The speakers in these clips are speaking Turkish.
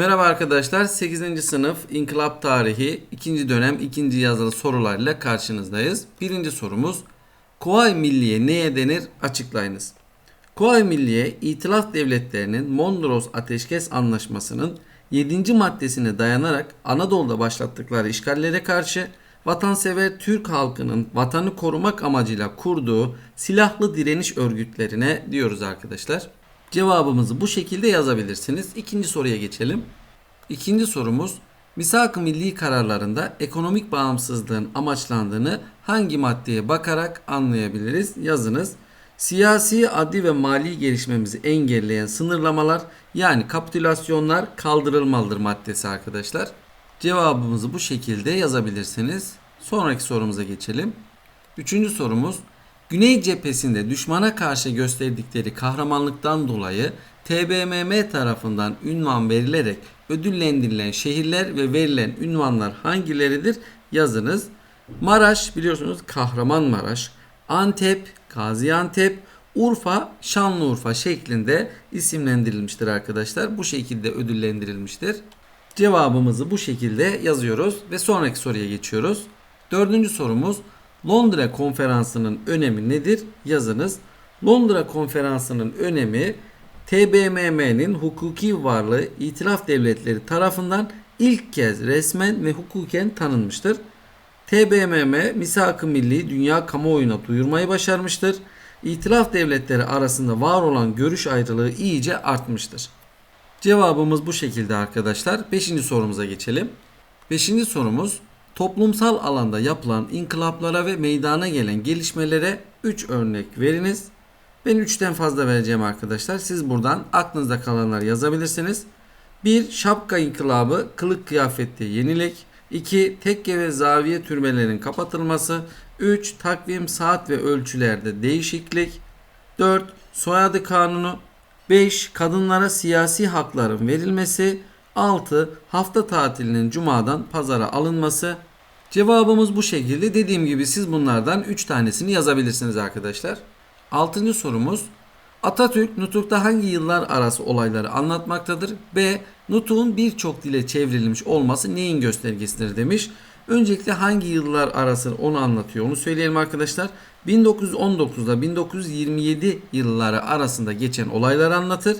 Merhaba arkadaşlar. 8. sınıf İnkılap Tarihi 2. dönem 2. yazılı sorularla karşınızdayız. Birinci sorumuz Kuvayi Milliye neye denir? Açıklayınız. Kuvayi Milliye İtilaf Devletleri'nin Mondros Ateşkes Anlaşması'nın 7. maddesine dayanarak Anadolu'da başlattıkları işgallere karşı vatansever Türk halkının vatanı korumak amacıyla kurduğu silahlı direniş örgütlerine diyoruz arkadaşlar. Cevabımızı bu şekilde yazabilirsiniz. İkinci soruya geçelim. İkinci sorumuz Misak-ı Milli kararlarında ekonomik bağımsızlığın amaçlandığını hangi maddeye bakarak anlayabiliriz? Yazınız. Siyasi, adli ve mali gelişmemizi engelleyen sınırlamalar yani kapitülasyonlar kaldırılmalıdır maddesi arkadaşlar. Cevabımızı bu şekilde yazabilirsiniz. Sonraki sorumuza geçelim. Üçüncü sorumuz Güney cephesinde düşmana karşı gösterdikleri kahramanlıktan dolayı TBMM tarafından ünvan verilerek ödüllendirilen şehirler ve verilen ünvanlar hangileridir? Yazınız. Maraş biliyorsunuz Kahramanmaraş, Antep, Gaziantep, Urfa, Şanlıurfa şeklinde isimlendirilmiştir arkadaşlar. Bu şekilde ödüllendirilmiştir. Cevabımızı bu şekilde yazıyoruz ve sonraki soruya geçiyoruz. Dördüncü sorumuz Londra konferansının önemi nedir? Yazınız. Londra konferansının önemi TBMM'nin hukuki varlığı itilaf devletleri tarafından ilk kez resmen ve hukuken tanınmıştır. TBMM misak-ı milli dünya kamuoyuna duyurmayı başarmıştır. İtilaf devletleri arasında var olan görüş ayrılığı iyice artmıştır. Cevabımız bu şekilde arkadaşlar. Beşinci sorumuza geçelim. Beşinci sorumuz toplumsal alanda yapılan inkılaplara ve meydana gelen gelişmelere 3 örnek veriniz. Ben 3'ten fazla vereceğim arkadaşlar. Siz buradan aklınızda kalanları yazabilirsiniz. 1. Şapka inkılabı, kılık kıyafette yenilik. 2. Tekke ve zaviye türbelerinin kapatılması. 3. Takvim, saat ve ölçülerde değişiklik. 4. Soyadı kanunu. 5. Kadınlara siyasi hakların verilmesi. 6. Hafta tatilinin cumadan pazara alınması. Cevabımız bu şekilde. Dediğim gibi siz bunlardan 3 tanesini yazabilirsiniz arkadaşlar. 6. sorumuz Atatürk Nutuk'ta hangi yıllar arası olayları anlatmaktadır? B. Nutuk'un birçok dile çevrilmiş olması neyin göstergesidir demiş. Öncelikle hangi yıllar arası onu anlatıyor onu söyleyelim arkadaşlar. 1919 ile 1927 yılları arasında geçen olayları anlatır.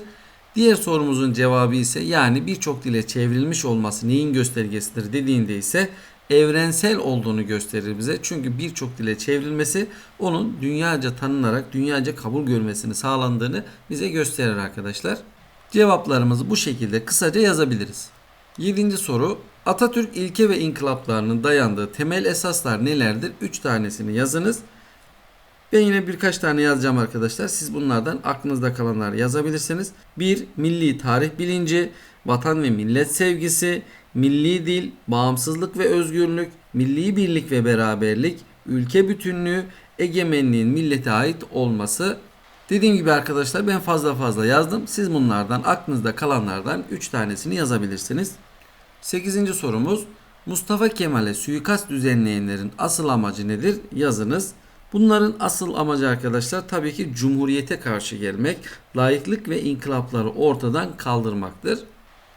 Diğer sorumuzun cevabı ise yani birçok dile çevrilmiş olması neyin göstergesidir dediğinde ise evrensel olduğunu gösterir bize. Çünkü birçok dile çevrilmesi onun dünyaca tanınarak dünyaca kabul görmesini sağlandığını bize gösterir arkadaşlar. Cevaplarımızı bu şekilde kısaca yazabiliriz. 7. soru Atatürk ilke ve inkılaplarının dayandığı temel esaslar nelerdir? 3 tanesini yazınız. Ben yine birkaç tane yazacağım arkadaşlar. Siz bunlardan aklınızda kalanları yazabilirsiniz. 1. Milli tarih bilinci, vatan ve millet sevgisi, milli dil, bağımsızlık ve özgürlük, milli birlik ve beraberlik, ülke bütünlüğü, egemenliğin millete ait olması. Dediğim gibi arkadaşlar ben fazla fazla yazdım. Siz bunlardan aklınızda kalanlardan 3 tanesini yazabilirsiniz. 8. sorumuz Mustafa Kemal'e suikast düzenleyenlerin asıl amacı nedir? Yazınız. Bunların asıl amacı arkadaşlar tabii ki cumhuriyete karşı gelmek, layıklık ve inkılapları ortadan kaldırmaktır.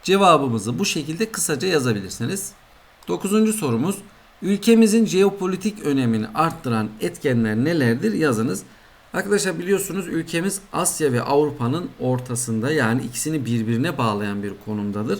Cevabımızı bu şekilde kısaca yazabilirsiniz. 9. sorumuz ülkemizin jeopolitik önemini arttıran etkenler nelerdir? Yazınız. Arkadaşlar biliyorsunuz ülkemiz Asya ve Avrupa'nın ortasında yani ikisini birbirine bağlayan bir konumdadır.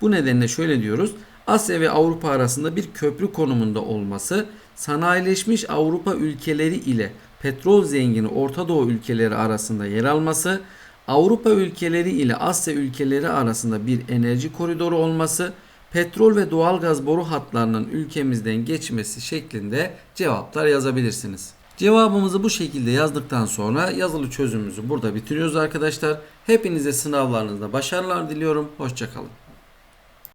Bu nedenle şöyle diyoruz. Asya ve Avrupa arasında bir köprü konumunda olması, sanayileşmiş Avrupa ülkeleri ile petrol zengini Orta Doğu ülkeleri arasında yer alması, Avrupa ülkeleri ile Asya ülkeleri arasında bir enerji koridoru olması, petrol ve doğalgaz boru hatlarının ülkemizden geçmesi şeklinde cevaplar yazabilirsiniz. Cevabımızı bu şekilde yazdıktan sonra yazılı çözümümüzü burada bitiriyoruz arkadaşlar. Hepinize sınavlarınızda başarılar diliyorum. Hoşçakalın.